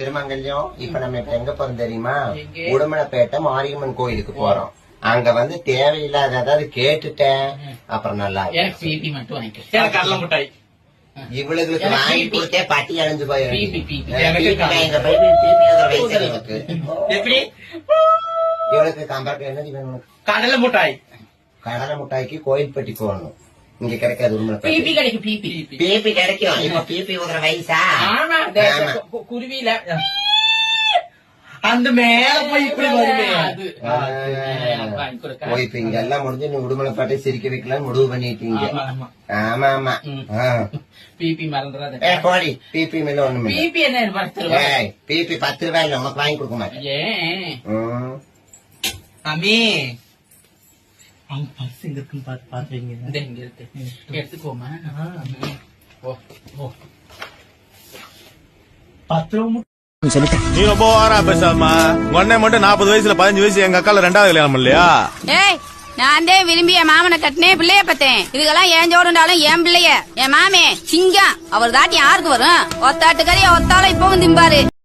திருமங்கல்யம் இப்ப நம்ம இப்ப எங்க போறோம் தெரியுமா? உடுமலைப்பேட்டை மாரியம்மன் கோயிலுக்கு போறோம். அங்க வந்து தேவையில்லாத அதாவது கேட்டுட்டேன் அப்புறம் நல்லா இவளுக்கு வாங்கி பிபி. கொடுத்தே பட்டி அழிஞ்சு போயிடும் இவளுக்கு வேணும் உனக்கு? கடலை மிட்டாய். கடலை மிட்டாய்க்கு கோயில்பட்டி போகணும் இங்க கிடைக்காது பிபி உடுமலைப்பேட்டை கிடைக்கும் பிபி பிபி கிடைக்கும். இப்ப பிபி ஊதுற வயசா? ஆமா இந்த ஆமா. கு- கு- குருவியில. அந்த மேல போய் இப்படி. போய் இப்ப இங்க எல்லாம் முடிஞ்சு நீ உடுமலைப்பேட்டை சிரிக்க வைக்கலாம்னு முடிவு பண்ணிட்டீங்க. ஆமா, ஆமா. பிபி மறந்துடாத ஏ கோடி பிபி மேல ஒண்ணுமே பிபி என்ன பத்து ரூபாய்? ஏய் பிபி பத்து ரூபாய் இல்ல உனக்கு வாங்கி கொடுக்க மாட்டேன். ஏன்? ம். அம்மி அவங்க பர்ஸ் எங்க இருக்குன்னு பாத்து பாத்து வைங்க இந்த இங்க இருக்கு எடுத்துக்கோமா ம். ஓ ஓ பத்து ரூபா மட்டும் நீ ரொம்ப நாற்பது வயசுல பதினஞ்சு வயசு எங்க அக்கால ரெண்டாவது கல்யாணம் இல்லையா ஏய் நான் தான் விரும்பி என் மாமனை கட்டினேன் பிள்ளைய பத்தேன் இதுக்கெல்லாம் ஏன் ஜோடுண்டாலும் என் பிள்ளைய என் மாமே சிங்கம் அவர் தாட்டி யாருக்கு வரும் ஒத்தாட்டு கறிய ஒத்தாலும் இப்பவும் திம்பாரு